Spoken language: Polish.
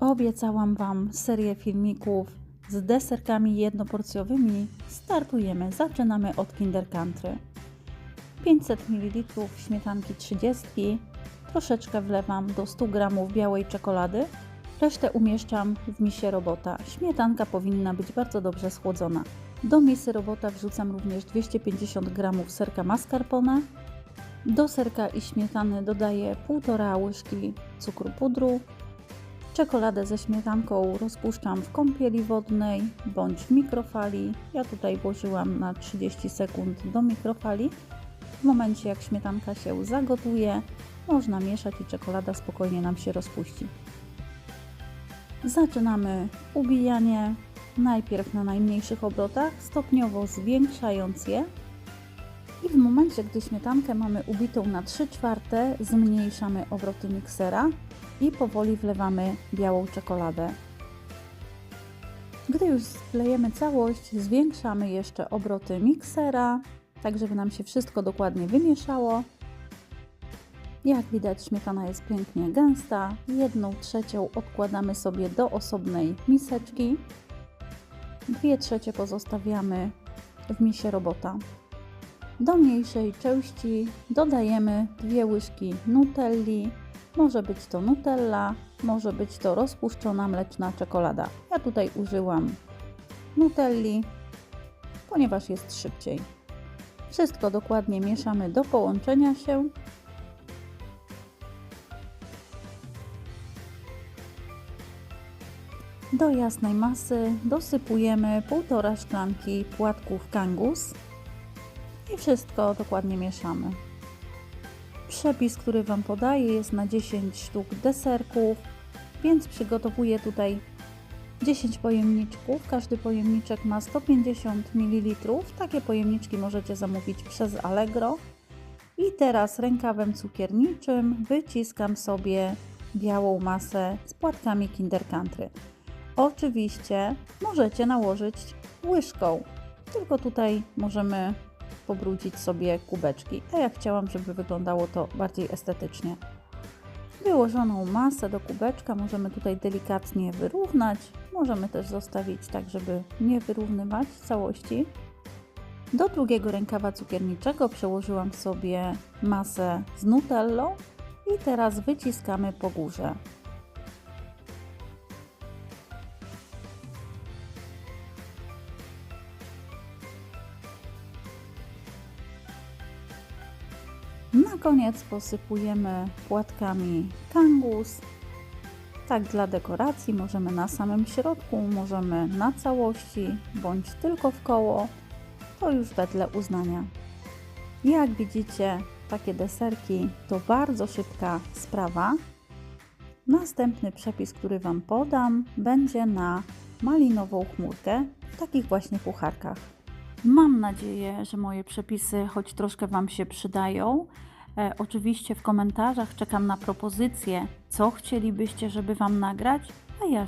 Obiecałam Wam serię filmików z deserkami jednoporcjowymi. Startujemy, zaczynamy od Kinder Country. 500 ml śmietanki 30, troszeczkę wlewam do 100 g białej czekolady, resztę umieszczam w misie robota. Śmietanka powinna być bardzo dobrze schłodzona. Do misy robota wrzucam również 250 g serka mascarpone. Do serka i śmietany dodaję 1,5 łyżki cukru pudru. Czekoladę ze śmietanką rozpuszczam w kąpieli wodnej bądź w mikrofali. Ja tutaj włożyłam na 30 sekund do mikrofali. W momencie jak śmietanka się zagotuje, można mieszać i czekolada spokojnie nam się rozpuści. Zaczynamy ubijanie najpierw na najmniejszych obrotach, stopniowo zwiększając je. I w momencie, gdy śmietankę mamy ubitą na 3 czwarte, zmniejszamy obroty miksera i powoli wlewamy białą czekoladę. Gdy już wlejemy całość, zwiększamy jeszcze obroty miksera, tak żeby nam się wszystko dokładnie wymieszało. Jak widać, śmietana jest pięknie gęsta. Jedną trzecią odkładamy sobie do osobnej miseczki. Dwie trzecie pozostawiamy w misie robota. Do mniejszej części dodajemy dwie łyżki nutelli. Może być to nutella, może być to rozpuszczona mleczna czekolada. Ja tutaj użyłam nutelli, ponieważ jest szybciej. Wszystko dokładnie mieszamy do połączenia się. Do jasnej masy dosypujemy 1,5 szklanki płatków kangus i wszystko dokładnie mieszamy. Przepis, który Wam podaję, jest na 10 sztuk deserków, więc przygotowuję tutaj 10 pojemniczków. Każdy pojemniczek ma 150 ml. Takie pojemniczki możecie zamówić przez Allegro. I teraz rękawem cukierniczym wyciskam sobie białą masę z płatkami Kinder Country. Oczywiście możecie nałożyć łyżką, tylko tutaj możemy pobrudzić sobie kubeczki, a ja chciałam, żeby wyglądało to bardziej estetycznie. Wyłożoną masę do kubeczka możemy tutaj delikatnie wyrównać, możemy też zostawić tak, żeby nie wyrównywać całości. Do drugiego rękawa cukierniczego przełożyłam sobie masę z nutellą i teraz wyciskamy po górze. Na koniec posypujemy płatkami kangus. Tak dla dekoracji możemy na samym środku, możemy na całości, bądź tylko w koło. To już wedle uznania. Jak widzicie, takie deserki to bardzo szybka sprawa. Następny przepis, który Wam podam, będzie na malinową chmurkę w takich właśnie pucharkach. Mam nadzieję, że moje przepisy choć troszkę Wam się przydają. E, oczywiście w komentarzach czekam na propozycje, co chcielibyście, żeby Wam nagrać, a ja